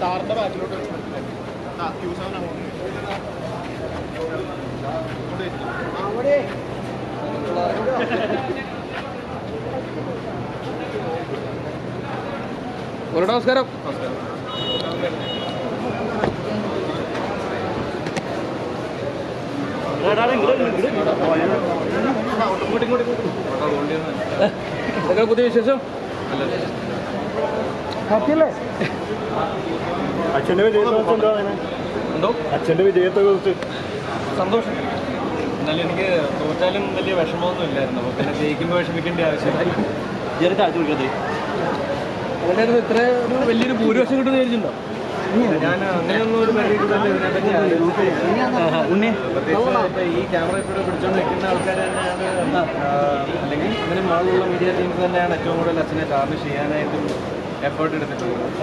താറിന്റെ ബാക്കിലോട്ട് അവിടെ ഒരു നമസ്കാരം എന്തൊക്കെ പുതിയ വിശേഷം? അച്ഛന്റെ വിജയത്തെ എന്താ അച്ഛന്റെ വിജയത്തെ കുറിച്ച്. സന്തോഷം. എന്നാലും എനിക്ക് തോറ്റാലും വലിയ വിഷമമൊന്നും ഇല്ലായിരുന്നു. അപ്പോൾ പിന്നെ ജയിക്കുമ്പോൾ വിഷമിക്കേണ്ട ആവശ്യമില്ല. ഇത്രയും ഒരു വലിയൊരു ഭൂരിപക്ഷം കിട്ടുന്ന വിചാരിച്ചിട്ടുണ്ടോ? ഇപ്പൊ ഈ ക്യാമറ ഇപ്പോഴും പിടിച്ചോണ്ട് നിൽക്കുന്ന ആൾക്കാർ തന്നെയാണ് അല്ലെങ്കിൽ അങ്ങനെ മാളുള്ള മീഡിയ ടീംസ് തന്നെയാണ് ഏറ്റവും കൂടുതൽ അച്ഛനെ ടാർണിഷ് ചെയ്യാനായിട്ടും എഫേർട്ട് എടുത്തിട്ടുള്ളത്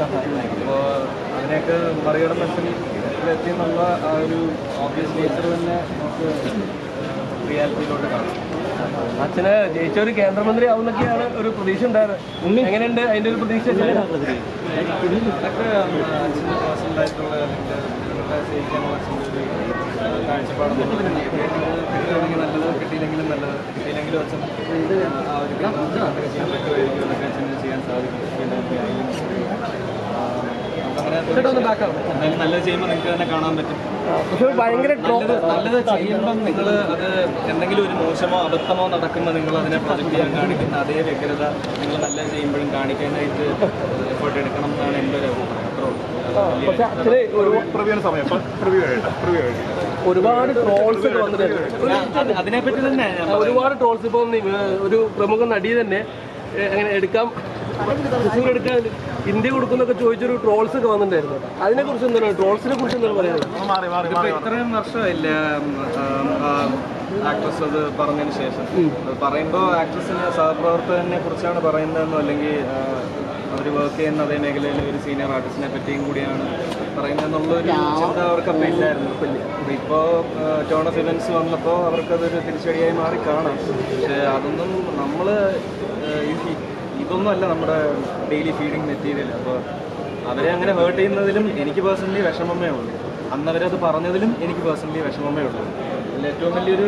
അപ്പോൾ അതിനെയൊക്കെ മറികടന്ന് അച്ഛൻ എത്തി എന്നുള്ള ആ ഒരു ഓബിയസ് നേച്ചർ തന്നെ നമുക്ക് റിയാലിറ്റിയിലോട്ട് കാണാം അച്ഛന് ജയിച്ച ഒരു കേന്ദ്രമന്ത്രി ആവുന്നൊക്കെയാണ് ഒരു പ്രതീക്ഷ ഉണ്ടായിരുന്നത് എങ്ങനെയുണ്ട് അതിന്റെ ഒരു പ്രതീക്ഷ അതൊക്കെ പേഴ്സണലായിട്ടുള്ള അല്ലെങ്കിൽ ജനങ്ങളെ സ്നേഹിക്കാനുള്ള അച്ഛന്റെ ഒരു കാഴ്ചപ്പാട് കിട്ടുകയാണെങ്കിൽ നല്ലത് കിട്ടിയില്ലെങ്കിലും നല്ലത്. കിട്ടിയില്ലെങ്കിലും അച്ഛൻ ആ ഒരു ചെയ്യാൻ പറ്റുമായിരിക്കും അതൊക്കെ അച്ഛന് ചെയ്യാൻ സാധിക്കും. എന്തായാലും നല്ലത് ചെയ്യുമ്പോൾ നിങ്ങൾക്ക് തന്നെ കാണാൻ പറ്റും. ഭയങ്കര നല്ലത് ചെയ്യുമ്പോൾ നിങ്ങൾ അത് എന്തെങ്കിലും ഒരു മോശമോ അബദ്ധമോ നടക്കുമ്പോൾ നിങ്ങൾ അതിനെ പ്രൊജക്റ്റ് ചെയ്യാൻ കാണിക്കുന്ന അതേ വ്യഗ്രത നിങ്ങൾ നല്ലത് ചെയ്യുമ്പോഴും കാണിക്കാനായിട്ട് എഫേർട്ട് എടുക്കണം എന്നാണ് എന്റെ ഒരു അഭിപ്രായം. അത്രേ ഉള്ളൂ. പക്ഷെ അച്ഛന് ഒരു പ്രിവ്യൂവിന് സമയം. പ്രിവ്യൂ ആയിട്ട് പ്രിവ്യൂ ആയിട്ട്. ഒരുപാട് ട്രോൾസ് ഒക്കെ വന്നിട്ടുണ്ട്. അതിനെപ്പറ്റി തന്നെ ഒരുപാട് ട്രോൾസ് ഇപ്പം ഒരു പ്രമുഖ നടി തന്നെ അങ്ങനെ എടുക്കാം. തൃശ്ശൂർ എടുക്കാൻ ഇന്ത്യ കൊടുക്കുന്നൊക്കെ ചോദിച്ചൊരു ട്രോൾസ് ഒക്കെ വന്നിട്ടുണ്ടായിരുന്നു. അതിനെ കുറിച്ച് എന്താണ് ട്രോൾസിനെ കുറിച്ച് എന്താണ് പറയാനുള്ളത് മാറി മാറി ഇതിപ്പോ ഇത്രയും വർഷമില്ല ആക്ട്രസ് അത് പറഞ്ഞതിന് ശേഷം? പറയുമ്പോൾ ആക്ട്രസിന് സഹപ്രവർത്തകനെ കുറിച്ചാണ് പറയുന്നതെന്നോ അല്ലെങ്കിൽ അവർ വർക്ക് ചെയ്യുന്ന അതേ മേഖലയിൽ ഒരു സീനിയർ ആർട്ടിസ്റ്റിനെ പറ്റിയും കൂടിയാണ് പറയുന്നതെന്നുള്ളൊരു ചിന്ത അവർക്ക് അപ്പം ഇല്ലായിരുന്നു അപ്പോൾ ഇപ്പോൾ ടോൺ ഓഫ് ഇവൻസ് വന്നപ്പോൾ അവർക്കതൊരു തിരിച്ചടിയായി മാറി കാണാം. പക്ഷേ അതൊന്നും നമ്മൾ ഇതൊന്നുമല്ല നമ്മുടെ ഡെയിലി ഫീഡിങ് മെറ്റീരിയൽ അപ്പോൾ അവരെ അങ്ങനെ ഹേർട്ട് ചെയ്യുന്നതിലും എനിക്ക് പേഴ്സണലി വിഷമമേ ഉള്ളൂ. അന്ന് അവരത് പറഞ്ഞതിലും എനിക്ക് പേഴ്സണലി വിഷമമേ ഉള്ളൂ. അതിൽ ഏറ്റവും വലിയൊരു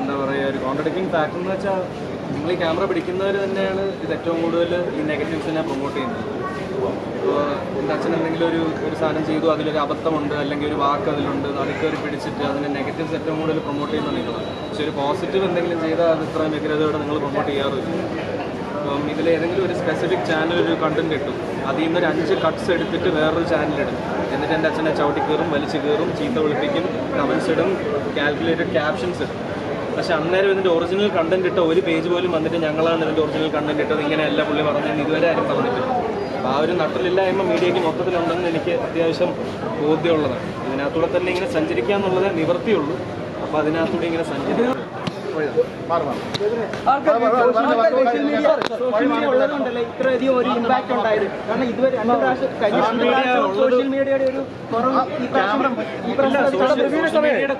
എന്താ പറയുക ഒരു കോൺട്രഡിക്റ്റിംഗ് ഫാക്ടർ എന്ന് വെച്ചാൽ നിങ്ങൾ ഈ ക്യാമറ പിടിക്കുന്നവർ തന്നെയാണ് ഇത് ഏറ്റവും കൂടുതൽ ഈ നെഗറ്റീവ്സിനെ പ്രൊമോട്ട് ചെയ്യുന്നത്. ഇപ്പോൾ എന്റെ അച്ഛൻ എന്തെങ്കിലും ഒരു ഒരു സാധനം ചെയ്തു അതിലൊരു അബദ്ധമുണ്ട് അല്ലെങ്കിൽ ഒരു വാക്ക് അതിലുണ്ട് ഒരു പിടിച്ചിട്ട് അതിന്റെ നെഗറ്റീവ്സ് ഏറ്റവും കൂടുതൽ പ്രൊമോട്ട് ചെയ്യുന്ന നിങ്ങൾ പക്ഷെ ഒരു പോസിറ്റീവ് എന്തെങ്കിലും ചെയ്താൽ അത് ഇത്രയും വ്യഗ്രതയോടെ നിങ്ങൾ പ്രൊമോട്ട് ചെയ്യാറില്ല. അപ്പം ഇതിൽ ഏതെങ്കിലും ഒരു സ്പെസിഫിക് ചാനൽ ഒരു കണ്ടന്റ് കിട്ടും. അതിൽ നിന്ന് ഒരു അഞ്ച് കട്ട്സ് എടുത്തിട്ട് വേറൊരു ചാനലിടും എന്നിട്ട് എന്റെ അച്ഛനെ ചവിട്ടി കയറും വലിച്ചു കയറും ചീത്ത വിളിപ്പിക്കും കമൻസ് ഇടും കാൽക്കുലേറ്റഡ് ക്യാപ്ഷൻസ് ഇടും. പക്ഷെ അന്നേരം ഇതിന്റെ ഒറിജിനൽ കണ്ടന്റ് ഇട്ട ഒരു പേജ് പോലും വന്നിട്ട് ഞങ്ങളാണ് ഇതിന്റെ ഒറിജിനൽ കണ്ടന്റ് ഇട്ടത്. ഇങ്ങനെയല്ല പുള്ളി പറഞ്ഞതെന്ന് ഇതുവരെ ആരും പറഞ്ഞിട്ടില്ല. അപ്പോൾ ആ ഒരു നട്ടിലില്ലായ്മ മീഡിയയ്ക്ക് മൊത്തത്തിലുണ്ടെന്ന് എനിക്ക് അത്യാവശ്യം ബോധ്യമുള്ളതാണ്. ഇതിനകത്തൂടെ തന്നെ ഇങ്ങനെ സഞ്ചരിക്കുക എന്നുള്ളത് നിവർത്തിയുള്ളൂ അപ്പോൾ അതിനകത്തൂടെ ഇങ്ങനെ സഞ്ചരിക്കുക ഉള്ളതുകൊണ്ടല്ലേ ഇത്രയധികം ഒരു ഇമ്പാക്ട് ഉണ്ടായത് കാരണം ഇതുവരെ രണ്ട് പ്രാവശ്യം സോഷ്യൽ മീഡിയയുടെ ഒരു കുറവ് ഈ പ്രാവശ്യം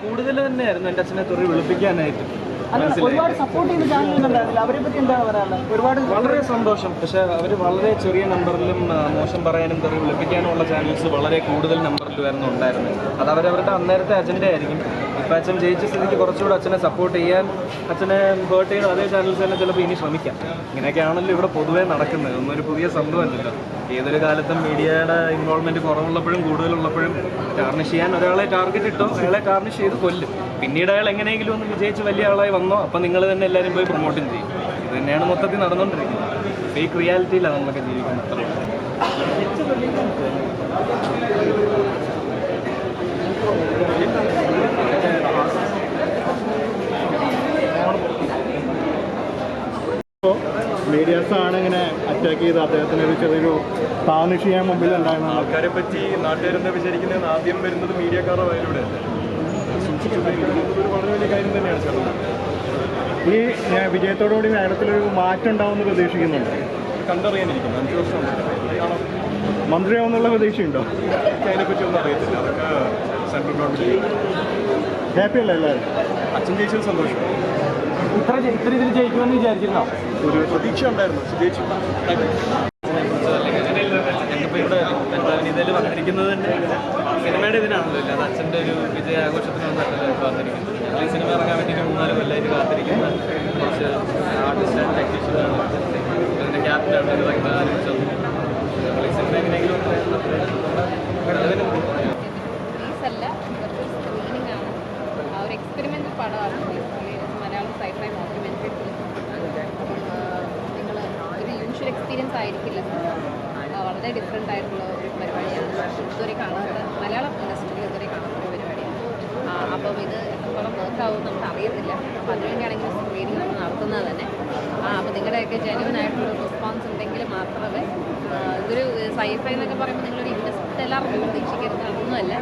കൂടുതൽ തന്നെയായിരുന്നു എന്റെ അച്ഛനെ തുറി വിളിപ്പിക്കാനായിട്ട് വളരെ സന്തോഷം. പക്ഷെ അവർ വളരെ ചെറിയ നമ്പറിലും മോശം പറയാനും തെറി വിളിപ്പിക്കാനുമുള്ള ചാനൽസ് വളരെ കൂടുതൽ നമ്പറിൽ വരുന്നുണ്ടായിരുന്നു അത് അവരവരുടെ അന്നേരത്തെ അജണ്ട ആയിരിക്കും. ഇപ്പം അച്ഛൻ ജയിച്ച സ്ഥിതിക്ക് കുറച്ചുകൂടെ അച്ഛനെ സപ്പോർട്ട് ചെയ്യാൻ അച്ഛനെ ഹേർട്ട് ചെയ്യുന്ന അതേ ചാനൽസ് തന്നെ ചിലപ്പോൾ ഇനി ശ്രമിക്കാം. ഇങ്ങനെയൊക്കെയാണല്ലോ ഇവിടെ പൊതുവേ നടക്കുന്നത്. ഒന്നും ഒരു സംഭവം സംഭവമല്ലല്ലോ. ഏതൊരു കാലത്തും മീഡിയയുടെ ഇൻവോൾവ്മെന്റ് കുറവുള്ളപ്പോഴും കൂടുതലുള്ളപ്പോഴും ടാർണിഷ് ചെയ്യാൻ ഒരാളെ ടാർഗറ്റ് ഇട്ടോ അയാളെ ടാർണിഷ് ചെയ്ത് കൊല്ലും. പിന്നീട് അയാൾ എങ്ങനെയെങ്കിലും ഒന്ന് വിജയിച്ച് വലിയ ആളായി വന്നോ അപ്പം നിങ്ങൾ തന്നെ എല്ലാവരും പോയി പ്രൊമോട്ടും ചെയ്യും. ഇത് തന്നെയാണ് മൊത്തത്തിൽ നടന്നുകൊണ്ടിരിക്കുന്നത് ഫേക്ക് റിയാലിറ്റിയിലാണ് നമ്മളൊക്കെ ജീവിക്കുന്നത് അത്രേ. മീഡിയാസ് ആണ് ഇങ്ങനെ അറ്റാക്ക് ചെയ്ത് അദ്ദേഹത്തിന് ഒരു ചെറിയൊരു താനിഷ് ചെയ്യാൻ മുമ്പിൽ ഉണ്ടായിരുന്നു ആൾക്കാരെ പറ്റി നാട്ടുകാരെന്താ വിചാരിക്കുന്നത്? ആദ്യം വരുന്നത് മീഡിയക്കാരുടെ വയലൂടെ വളരെ വലിയ കാര്യം തന്നെയാണ് ചേർന്നത് ഈ ഞാൻ വിജയത്തോടുകൂടി നഗരത്തിലൊരു മാറ്റം ഉണ്ടാവുമെന്ന് പ്രതീക്ഷിക്കുന്നുണ്ട്. കണ്ടറിയാനിരിക്കുന്നു. അഞ്ച് വർഷം മന്ത്രിയാവുന്നുള്ള പ്രതീക്ഷയുണ്ടോ? അതിനെപ്പറ്റി ഒന്നും അറിയത്തില്ല. അതൊക്കെ സെൻട്രൽ ഗവൺമെന്റ് ഹാപ്പി അല്ല എല്ലാവരും? അച്ഛൻ ജയിച്ചത് സന്തോഷം. ഇത്ര ഇത്ര ഇതിൽ ജയിക്കുമെന്ന് വിചാരിച്ചിരുന്നോ? ഒരു പ്രതീക്ഷ ഉണ്ടായിരുന്നു ഞങ്ങളിപ്പോൾ ഇവിടെ ബന്ധാവിനിതയിൽ വന്നിരിക്കുന്നത് തന്നെ സിനിമയുടെ ഇതിനാണല്ലോ അല്ലാതെ അച്ഛന്റെ ഒരു വിജയ ആഘോഷത്തിനൊന്നല്ലല്ലോ കാത്തിരിക്കുന്നത് വന്നിരിക്കുന്നത് സിനിമ ഇറങ്ങാൻ വേണ്ടിയിട്ട് മൂന്നാൽ കൊല്ലമായിട്ട് കാത്തിരിക്കുന്ന. കുറച്ച് ആർട്ടിസ്റ്റ് ടെക്നീഷ്യനാണ് അതിന്റെ ക്യാപ്റ്റനാണ് ഇത് ഭയങ്കര നമ്മൾ ഈ സിനിമ എങ്ങനെയെങ്കിലും അതിന് റിലീസ് അല്ല ഇതൊരു സ്ക്രീനിങ് ആണ് ആ ഒരു എക്സ്പെരിമെന്റൽ പടമാണ് basically. മലയാളം സൈഫൈ ഡോക്യുമെന്ററി നിങ്ങൾ ഒരു യൂഷ്വൽ എക്സ്പീരിയൻസ് ആയിരിക്കില്ല ആ, വളരെ ഡിഫറെന്റ് ആയിട്ടുള്ള ഒരു പരിപാടിയാണ്. ഇതുവരെ കാണാത്ത മലയാളം ഇൻഡസ്ട്രിയിൽ ഇതുവരെ കാണാത്ത ഒരു പരിപാടിയാണ്. അപ്പം ഇത് എത്രത്തോളം വർക്കാവും നമുക്ക് അറിയത്തില്ല. അപ്പം അതിനുവേണ്ടിയാണെങ്കിൽ സ്ക്രീനിങ് നമ്മൾ നടത്തുന്നത് തന്നെ. അപ്പം നിങ്ങളുടെയൊക്കെ ജെനുവൻ ആയിട്ടുള്ള റെസ്പോൺസ് ഉണ്ടെങ്കിൽ മാത്രമേ ഇതൊരു സൈഫൈ എന്നൊക്കെ പറയുമ്പോൾ നിങ്ങളൊരു ഇൻഡസ്റ്റെല്ലാർ പ്രതീക്ഷിക്കരുത്. അതൊന്നുമല്ല.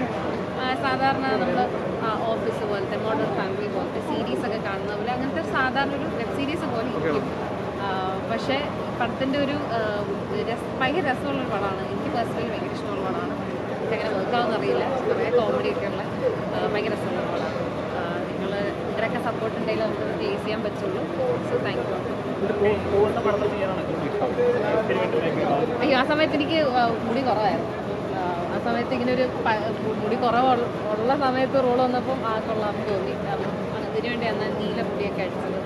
സാധാരണ നമ്മൾ ഓഫീസ് പോലത്തെ മോഡേൺ ഫാമിലി പോലത്തെ സീരീസ് ഒക്കെ കാണുന്ന പോലെ അങ്ങനത്തെ സാധാരണ ഒരു വെബ് സീരീസ് പോലെ ഇരിക്കും. പക്ഷേ പടത്തിന്റെ ഒരു ഭയങ്കര രസമുള്ളൊരു പടമാണ്. എനിക്ക് പേഴ്സണലി ഭയങ്കര ഇഷ്ടമുള്ള പടമാണ്. എങ്ങനെ വർക്കാവുന്ന അറിയില്ല. കുറേ കോമഡി ഒക്കെ ഉള്ള ഭയങ്കര രസമുള്ള പടമാണ്. നിങ്ങൾ ഇവരൊക്കെ സപ്പോർട്ട് ഉണ്ടെങ്കിൽ നമുക്ക് ഫേസ് ചെയ്യാൻ പറ്റുള്ളൂ. സോ താങ്ക് യു അയ്യോ ആ സമയത്ത് എനിക്ക് മുടി കുറവായിരുന്നു. ആ, സമയത്ത് ഇങ്ങനെ ഒരു മുടി കുറവ് ഉള്ള സമയത്ത് റോൾ വന്നപ്പം ആ കൊള്ളാമെന്ന് തോന്നി. അതിനു വേണ്ടി അന്ന് നീല മുടിയൊക്കെ അടിച്ചത്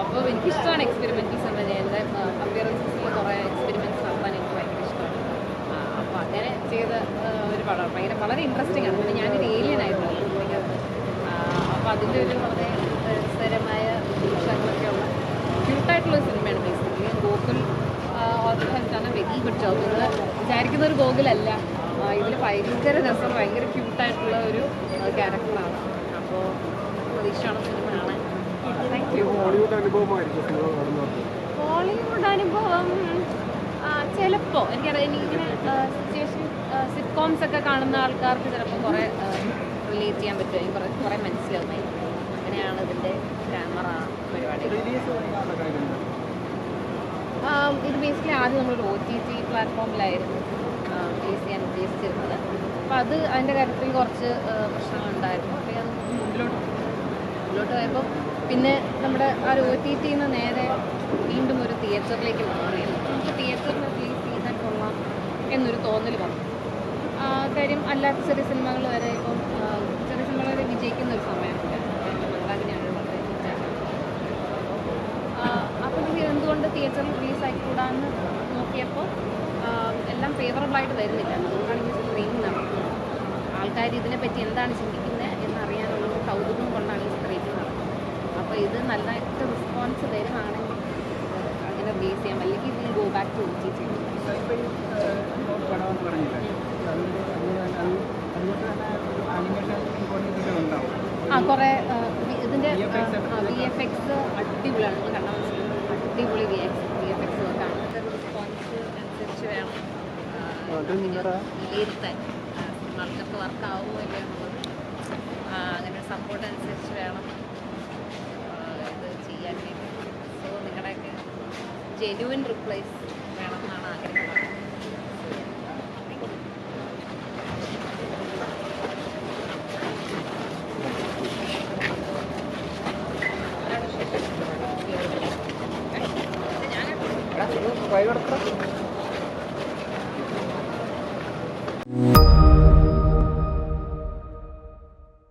അപ്പോൾ എനിക്കിഷ്ടമാണ് എക്സ്പെരിമെന്റ്സ് എന്ന് പറഞ്ഞാൽ എന്റെ അപ്പിയറൻസസിൽ കുറേ എക്സ്പെരിമെന്റ്സ് നടത്താൻ എനിക്ക് ഭയങ്കര ഇഷ്ടമാണ്. അപ്പോൾ അങ്ങനെ ചെയ്ത ഒരു പടമാണ് ഭയങ്കര വളരെ ഇൻട്രസ്റ്റിംഗ് ആണ്. പിന്നെ ഞാനൊരു ഏലിയൻ ആയിരുന്നു അപ്പോൾ അതിന്റെ ഒരു വളരെ രസകരമായ വിഷയങ്ങളൊക്കെ ഉള്ള ക്യൂട്ടായിട്ടുള്ള സിനിമയാണ് basically Gokul order very good job എന്ന് വിചാരിക്കുന്ന ഒരു ഗോകുലല്ല. ഇതിൽ ഭയങ്കര രസം ഭയങ്കര ക്യൂട്ടായിട്ടുള്ള ഒരു ക്യാരക്ടറാണ് അപ്പോൾ യു ഹോളിവുഡ് അനുഭവം ചിലപ്പോൾ എനിക്കറിയാം എനിക്കിങ്ങനെ സിറ്റുവേഷൻ സിറ്റ്കോംസ് ഒക്കെ കാണുന്ന ആൾക്കാർക്ക് ചിലപ്പോൾ കുറേ റിലേറ്റ് ചെയ്യാൻ പറ്റും. കുറേ കുറേ മനസ്സിലാവുന്നതായി അങ്ങനെയാണ് ഇതിന്റെ ക്യാമറ പരിപാടി. ഇത് ബേസിക്കലി ആദ്യം നമ്മളൊരു ഒ ടി ടി പ്ലാറ്റ്ഫോമിലായിരുന്നു റിലീസ് ചെയ്യാൻ ഉദ്ദേശിച്ചിരുന്നത്. അപ്പോൾ അത് അതിന്റെ കാര്യത്തിൽ കുറച്ച് പ്രശ്നങ്ങൾ പ്രശ്നങ്ങളുണ്ടായിരുന്നു. അപ്പോൾ അത് മുമ്പിലോട്ട് മുമ്പിലോട്ട് പോയപ്പോൾ പിന്നെ നമ്മുടെ ആ ഒരു ഒ ടി ടിന്ന് നേരെ വീണ്ടും ഒരു തിയേറ്ററിലേക്ക് മാറി. നമുക്ക് തിയേറ്ററിൽ റിലീസ് ചെയ്താൽ കൊള്ളാം എന്നൊരു തോന്നൽ വന്നു. കാര്യം അല്ലാത്ത ചെറിയ സിനിമകൾ വരെ ഇപ്പം ചെറിയ സിനിമകൾ വരെ വിജയിക്കുന്ന ഒരു സമയമുണ്ട്. മന്ദാകിനിയാണ് വളരെ അപ്പോൾ ഇത് എന്തുകൊണ്ട് തിയേറ്ററിൽ റിലീസ് ആയിക്കൂടാന്ന് നോക്കിയപ്പോൾ എല്ലാം ഫേവറബിളായിട്ട് വരുന്നില്ല. അതുകൊണ്ടാണ് ഈ സ്ക്രീനിങ് നടക്കുന്നത് ആൾക്കാർ ഇതിനെപ്പറ്റി എന്താണ് ചിന്തിക്കുന്നത് എന്നറിയാനുള്ള കൗതുകം കൊണ്ടാണ് അപ്പോൾ ഇത് നല്ലതായിട്ട് റെസ്പോൺസ് തരുവാണെങ്കിൽ അങ്ങനെ ബേസ് ചെയ്യാം. അല്ലെങ്കിൽ ഇതിൽ go back to T T ആ കുറേ ഇതിന്റെ വി എഫ് എക്സ് അടിപൊളിയാണ്. നിങ്ങൾ കണ്ടാൽ മനസ്സിലാക്കുന്നത് അടിപൊളി V X V F X വർക്കാണ് റെസ്പോൺസ് അനുസരിച്ച് വേണം. വിലയിരുത്താൻ. ആൾക്കാർക്ക് വർക്ക് ആവുമോ ഇല്ലയോ എന്നുള്ളത്. ആ, അങ്ങനെ സപ്പോർട്ട് അനുസരിച്ച് വേണം ആ, ഇത് ചെയ്യാൻ വേണ്ടി സോ നിങ്ങളുടെയൊക്കെ ജെന്യുവൻ റിപ്ലൈസ് വേണമെന്നാണ് ആഗ്രഹം. പ്രൈവറ്റ്